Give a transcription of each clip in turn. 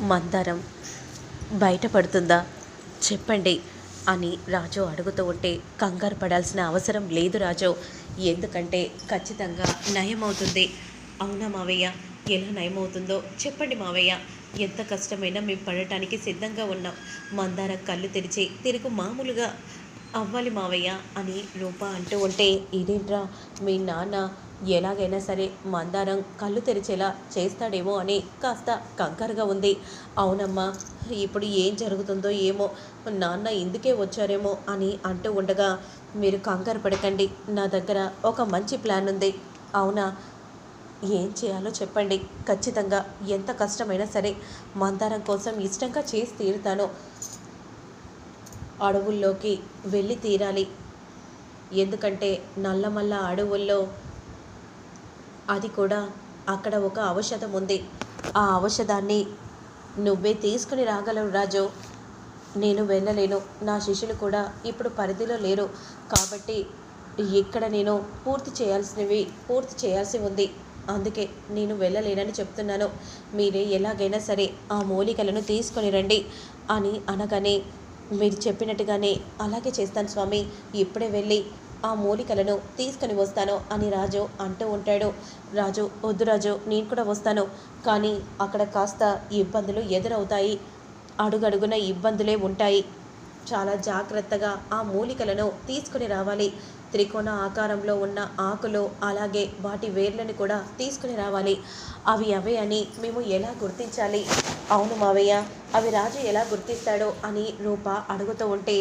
మందారం బయటపడుతుందా? చెప్పండి అని రాజు అడుగుతూ ఉంటే కంగారు పడాల్సిన అవసరం లేదు రాజు. ఎందుకంటే ఖచ్చితంగా నయమవుతుంది. అవునా మావయ్య? ఎలా నయమవుతుందో చెప్పండి మావయ్య. ఎంత కష్టమైనా మేము పడటానికి సిద్ధంగా ఉన్నాం. మందార కళ్ళు తెరిచి తిరుగు మామూలుగా అవ్వాలి మావయ్య అని రూప అంటూ ఉంటే ఇదేంట్రా? మీ నాన్న ఎలాగైనా సరే మందారం కళ్ళు తెరిచేలా చేస్తాడేమో అని కాస్త కంగారుగా ఉంది. అవునమ్మా ఇప్పుడు ఏం జరుగుతుందో ఏమో నాన్న ఇందుకే వచ్చారేమో అని అంటూ ఉండగా మీరు కంగారు పడకండి నా దగ్గర ఒక మంచి ప్లాన్ ఉంది. అవునా? ఏం చేయాలో చెప్పండి. ఖచ్చితంగా ఎంత కష్టమైనా సరే మందారం కోసం ఇష్టంగా చేసి తీరుతాను. అడవుల్లోకి వెళ్ళి తీరాలి. ఎందుకంటే నల్లమల్ల అడవుల్లో అది కూడా అక్కడ ఒక ఔషధం ఉంది. ఆ ఔషధాన్ని నువ్వే తీసుకుని రాగలవు రాజు. నేను వెళ్ళలేను. నా శిష్యులు కూడా ఇప్పుడు పరిధిలో లేరు. కాబట్టి ఇక్కడ నేను పూర్తి చేయాల్సినవి పూర్తి చేయాల్సి ఉంది. అందుకే నేను వెళ్ళలేనని చెప్తున్నాను. మీరే ఎలాగైనా సరే ఆ మూలికలను తీసుకొని రండి అని అనగానే మీరు చెప్పినట్టుగానే అలాగే చేస్తాను స్వామి. ఇప్పుడే వెళ్ళి ఆ మూలికలను తీసుకొని వస్తాను అని రాజు అంటూ ఉంటాడు. రాజు వద్దు రాజు నేను కూడా వస్తాను. కానీ అక్కడ కాస్త ఇబ్బందులు ఎదురవుతాయి. అడుగడుగున ఇబ్బందులే ఉంటాయి. చాలా జాగ్రత్తగా ఆ మూలికలను తీసుకుని రావాలి. త్రికోణ ఆకారంలో ఉన్న ఆకులు అలాగే వాటి వేర్లను కూడా తీసుకుని రావాలి. అవి అవే అని మేము ఎలా గుర్తించాలి? అవును మావయ్య అవి రాజు ఎలా గుర్తిస్తాడో అని రూప అడుగుతూ ఉంటే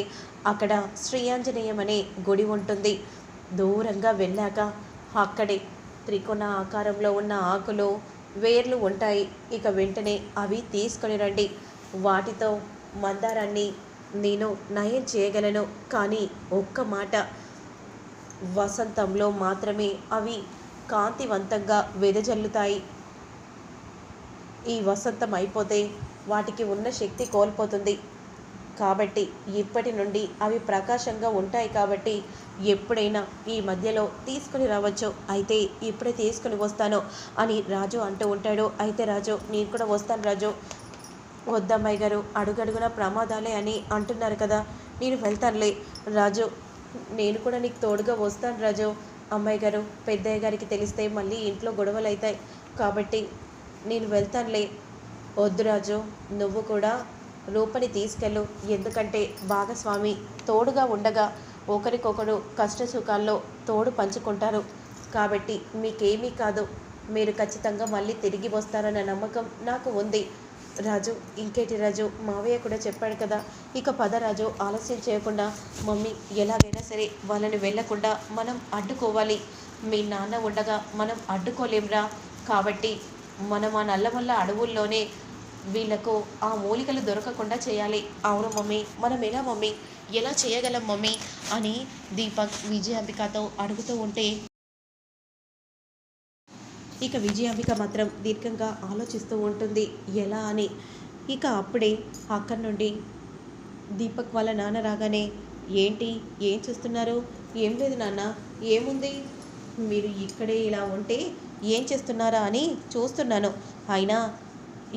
అక్కడ శ్రీయాంజనేయం అనే గుడి ఉంటుంది. దూరంగా వెళ్ళాక అక్కడే త్రికోణ ఆకారంలో ఉన్న ఆకులు వేర్లు ఉంటాయి. ఇక వెంటనే అవి తీసుకొని రండి. వాటితో మందారాన్ని నేను నయం చేయగలను. కానీ ఒక్క మాట వసంతంలో మాత్రమే అవి కాంతివంతంగా వెదజల్లుతాయి. ఈ వసంతం అయిపోతే వాటికి ఉన్న శక్తి కోల్పోతుంది. కాబట్టి ఇప్పటి నుండి అవి ప్రకాశంగా ఉంటాయి కాబట్టి ఎప్పుడైనా ఈ మధ్యలో తీసుకుని రావచ్చు. అయితే ఇప్పుడే తీసుకుని వస్తాను అని రాజు అంటూ ఉంటాడు. అయితే రాజు నేను కూడా వస్తాను రాజు. వద్దమ్మాయి గారు అడుగడుగున ప్రమాదాలే అని అంటున్నారు కదా. నేను వెళ్తానులే. రాజు నేను కూడా నీకు తోడుగా వస్తాను రాజు. అమ్మాయి గారు పెద్దయ్య గారికి తెలిస్తే మళ్ళీ ఇంట్లో గొడవలు అవుతాయి కాబట్టి నేను వెళ్తానులే. వద్దు రాజు నువ్వు కూడా రూపని తీసుకెళ్ళు. ఎందుకంటే భాగస్వామి తోడుగా ఉండగా ఒకరికొకరు కష్ట సుఖాల్లో తోడు పంచుకుంటారు. కాబట్టి మీకేమీ కాదు. మీరు ఖచ్చితంగా మళ్ళీ తిరిగి వస్తారన్న నమ్మకం నాకు ఉంది. రాజు ఇంకేటి రాజు? మావయ్య కూడా చెప్పాడు కదా. ఇక పద రాజు ఆలస్యం చేయకుండా మమ్మీ ఎలాగైనా సరే వాళ్ళని వెళ్ళకుండా మనం అడ్డుకోవాలి. మీ నాన్న ఉండగా మనం అడ్డుకోలేంరా. కాబట్టి మనం ఆ నల్లమల్ల అడవుల్లోనే వీళ్ళకు ఆ మూలికలు దొరకకుండా చేయాలి. అవును మమ్మీ మనం ఎలా మమ్మీ? ఎలా చేయగలం మమ్మీ? అని దీపక్ విజయాంబికతో అడుగుతూ ఉంటే ఇక విజయాంబిక మాత్రం దీర్ఘంగా ఆలోచిస్తూ ఉంటుంది. ఎలా అని? ఇక అప్పుడే అక్కడి నుండి దీపక్ వాళ్ళ నాన్న రాగానే ఏంటి? ఏం చూస్తున్నారు? ఏం లేదు నాన్న. ఏముంది? మీరు ఇక్కడే ఇలా ఉంటే ఏం చేస్తున్నారా అని చూస్తున్నాను. అయినా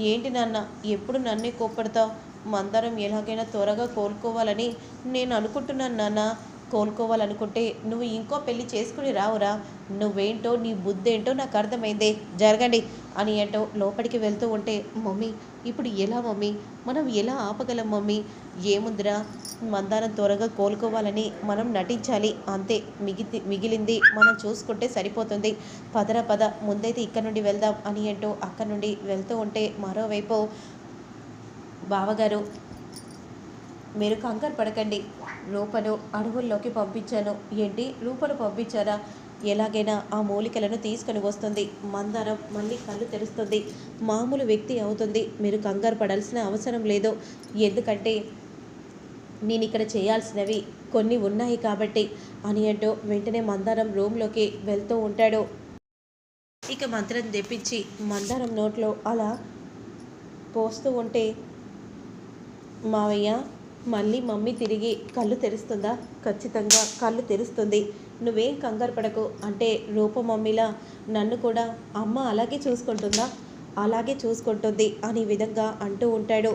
ఏంటి నాన్న? ఎప్పుడు నన్నే కోప్పడతావు? మందరం ఎలాగైనా త్వరగా కోలుకోవాలని నేను అనుకుంటున్నాను నాన్న. కోలుకోవాలనుకుంటే నువ్వు ఇంకో పెళ్ళి చేసుకుని రావురా. నువ్వేంటో నీ బుద్ధి ఏంటో నాకు అర్థమైందే. జరగండి అని ఏంటో లోపలికి వెళ్తూ ఉంటే మమ్మీ ఇప్పుడు ఎలా మమ్మీ? మనం ఎలా ఆపగలం మమ్మీ? ఏముందిరా? మందారం త్వరగా కోలుకోవాలని మనం నటించాలి. అంతే మిగితి మిగిలింది మనం చూసుకుంటే సరిపోతుంది. పదర పద ముందైతే ఇక్కడ నుండి వెళ్దాం అని అంటూ అక్కడ నుండి వెళ్తూ ఉంటే మరోవైపు బావగారు మీరు కంగారు పడకండి. రూపను అడవుల్లోకి పంపించాను. ఏంటి? రూపను పంపించారా? ఎలాగైనా ఆ మూలికలను తీసుకొని వస్తుంది. మందారం మళ్ళీ కళ్ళు తెరుస్తుంది. మామూలు వ్యక్తి అవుతుంది. మీరు కంగారు పడాల్సిన అవసరం లేదు. ఎందుకంటే నేను ఇక్కడ చేయాల్సినవి కొన్ని ఉన్నాయి కాబట్టి అని అంటూ వెంటనే మందారం రూమ్లోకి వెళ్తూ ఉంటాడు. ఇక మంత్రం తెప్పించి మందారం నోట్లో అలా పోస్తూ ఉంటే మావయ్య మళ్ళీ మమ్మీ తిరిగి కళ్ళు తెరుస్తుందా? ఖచ్చితంగా కళ్ళు తెరుస్తుంది. నువ్వేం కంగారు పడకు. అంటే రూప మమ్మీలా నన్ను కూడా అమ్మ అలాగే చూసుకుంటుందా? అలాగే చూసుకుంటుంది అనే విధంగా అంటూ ఉంటాడు.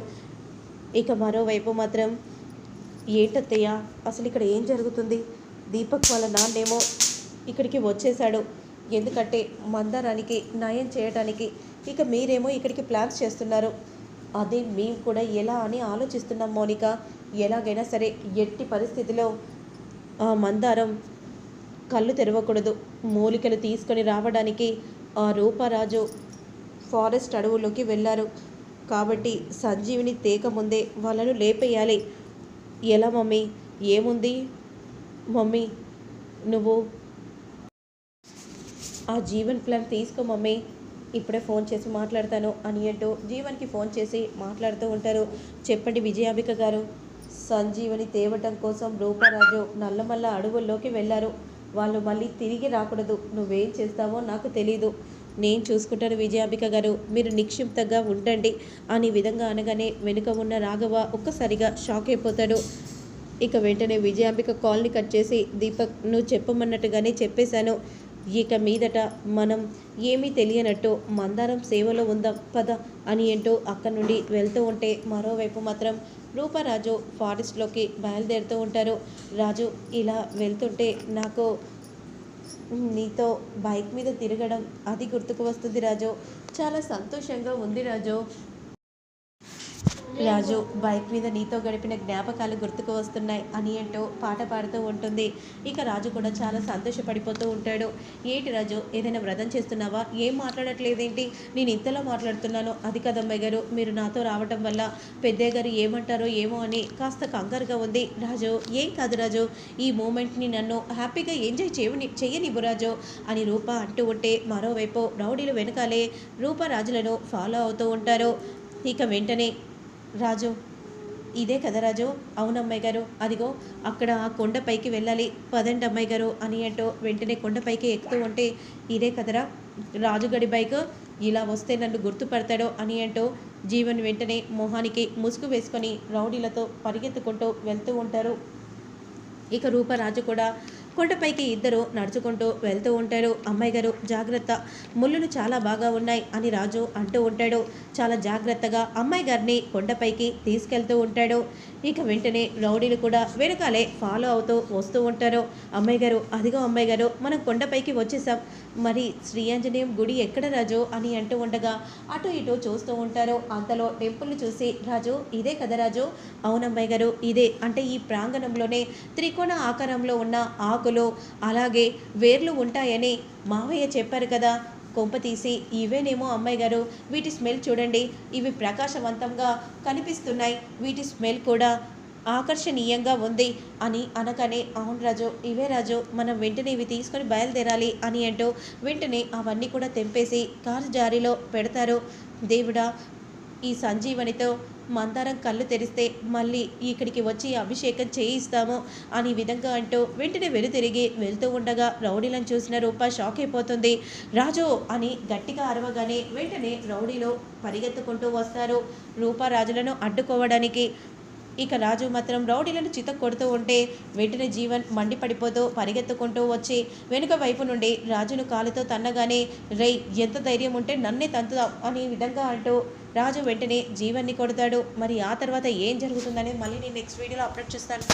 ఇక మరోవైపు మాత్రం ఏంటత్తయ్య అసలు ఇక్కడ ఏం జరుగుతుంది? దీపక్ వాళ్ళ నాన్నేమో ఇక్కడికి వచ్చేసాడు ఎందుకంటే మందారానికి నయం చేయడానికి ఇక మీరేమో ఇక్కడికి ప్లాన్స్ చేస్తున్నారు. అదే మేము కూడా ఎలా అని ఆలోచిస్తున్నాం మౌనిక. ఎలాగైనా సరే ఎట్టి పరిస్థితిలో ఆ మందారం కళ్ళు తెరవకూడదు. మూలికలు తీసుకొని రావడానికి ఆ రూపరాజు ఫారెస్ట్ అడవుల్లోకి వెళ్ళారు. కాబట్టి సంజీవిని తేక ముందే వాళ్ళను లేపేయాలి. ఎలా మమ్మీ? ఏముంది? మమ్మీ నువ్వు? ఆ జీవన్ ప్లాన్ తీసుకో మమ్మీ. ఇప్పుడే ఫోన్ చేసి మాట్లాడతాను అని అంటూ జీవన్కి ఫోన్ చేసి మాట్లాడుతూ ఉంటారు. చెప్పండి విజయాబిక గారు. సంజీవని తేవటం కోసం రూపరాజు నల్లమల్ల అడవుల్లోకి వెళ్ళారు. వాళ్ళు మళ్ళీ తిరిగి రాకూడదు. నువ్వేం చేస్తావో నాకు తెలీదు. నేను చూసుకుంటాను విజయాంబిక గారు. మీరు నిక్షిప్తంగా ఉండండి అని విధంగా అనగానే వెనుక ఉన్న రాఘవ ఒక్కసారిగా షాక్ అయిపోతాడు. ఇక వెంటనే విజయాంబిక కాల్ని కట్ చేసి దీపక్ నువ్వు చెప్పమన్నట్టుగానే చెప్పేశాను. ఇక మీదట మనం ఏమీ తెలియనట్టు మందారం సేవలో ఉందాం పద అని ఏంటో అక్కడి నుండి వెళ్తూ ఉంటే మరోవైపు మాత్రం రూపరాజు ఫారెస్ట్లోకి బయలుదేరుతూ ఉంటారు. రాజు ఇలా వెళ్తుంటే నాకు నీతో బైక్ మీద తిరగడం అది గుర్తుకు వస్తుంది రాజు. చాలా సంతోషంగా ఉంది రాజు. రాజు బైక్ మీద నీతో గడిపిన జ్ఞాపకాలు గుర్తుకు వస్తున్నాయి అని అంటూ పాట పాడుతూ ఉంటుంది. ఇక రాజు కూడా చాలా సంతోషపడిపోతూ ఉంటాడు. ఏంటి రాజు ఏదైనా వ్రతం చేస్తున్నావా? ఏం మాట్లాడట్లేదేంటి? నేను ఇంతలో మాట్లాడుతున్నాను. అది కదమ్మాయి గారు మీరు నాతో రావటం వల్ల పెద్దయ్య గారు ఏమంటారో ఏమో అని కాస్త కంగారుగా ఉంది. రాజు ఏం కాదు రాజు ఈ మూమెంట్ని నన్ను హ్యాపీగా ఎంజాయ్ చేయని చెయ్యనివ్వు రాజు అని రూప అంటూ ఉంటే మరోవైపు రౌడీలు వెనకాలే రూప రాజులను ఫాలో అవుతూ ఉంటారు. ఇక వెంటనే రాజు ఇదే కదా రాజు? అవును అమ్మాయి గారు. అదిగో అక్కడ ఆ కొండపైకి వెళ్ళాలి. పదండి అమ్మాయి గారు అని అంటూ వెంటనే కొండపైకి ఎక్కుతూ ఉంటే ఇదే కదరా? రాజుగడి బైక్ ఇలా వస్తే నన్ను గుర్తుపడతాడో అని అంటూ జీవన్ వెంటనే మొహానికి ముసుగు వేసుకొని రౌడీలతో పరిగెత్తుకుంటూ వెళ్తూ ఉంటారు. ఇక రూపరాజు కూడా కొండపైకి ఇద్దరు నడుచుకుంటూ వెళ్తూ ఉంటారు. అమ్మాయి గారు జాగ్రత్త. ముళ్ళులు చాలా బాగా ఉన్నాయి అని రాజు అంటూ ఉంటాడు. చాలా జాగ్రత్తగా అమ్మాయి గారిని కొండపైకి తీసుకెళ్తూ ఉంటాడు. ఇక వెంటనే రౌడీలు కూడా వెనకాలే ఫాలో అవుతూ వస్తూ ఉంటారు. అమ్మాయి గారు అదిగో అమ్మాయి గారు మనం కొండపైకి వచ్చేసాం మరి శ్రీ ఆంజనేయం గుడి ఎక్కడ రాజు అని అంటూ ఉండగా అటు ఇటు చూస్తూ ఉంటారు. అంతలో టెంపుల్ని చూసి రాజు ఇదే కదా రాజు? అవునమ్మాయి గారు ఇదే. అంటే ఈ ప్రాంగణంలోనే త్రికోణ ఆకారంలో ఉన్న ఆకులు అలాగే వేర్లు ఉంటాయని మావయ్య చెప్పారు కదా. కొంపతీసి ఇవేనేమో అమ్మాయి గారు వీటి స్మెల్ చూడండి. ఇవి ప్రకాశవంతంగా కనిపిస్తున్నాయి. వీటి స్మెల్ కూడా ఆకర్షణీయంగా ఉంది అని అనగానే అవును రాజు ఇవే రాజు మనం వెంటనే ఇవి తీసుకొని బయలుదేరాలి అని అంటూ వెంటనే అవన్నీ కూడా తెంపేసి కారు జారీలో పెడతారు. దేవుడా ఈ సంజీవనితో మందారం కళ్ళు తెరిస్తే మళ్ళీ ఇక్కడికి వచ్చి అభిషేకం చేయిస్తాము అని విధంగా అంటూ వెంటనే వెనుతిరిగి వెళ్తూ ఉండగా రౌడీలను చూసిన రూప షాక్ అయిపోతుంది. రాజు అని గట్టిగా అరవగానే వెంటనే రౌడీలో పరిగెత్తుకుంటూ వస్తారు. రూప రాజులను అడ్డుకోవడానికి ఇక రాజు మాత్రం రౌడీలను చిత కొడుతూ ఉంటే వెంటనే జీవన్ మండిపడిపోతూ పరిగెత్తుకుంటూ వచ్చి వెనుక వైపు నుండి రాజును కాలుతో తన్నగానే రై ఎంత ధైర్యం ఉంటే నన్నే తంతుదాం అనే విధంగా అంటూ రాజు వెంటనే జీవన్ని కొడతాడు. మరి ఆ తర్వాత ఏం జరుగుతుందని మళ్ళీ నేను నెక్స్ట్ వీడియోలో అప్లోడ్ చేస్తాను.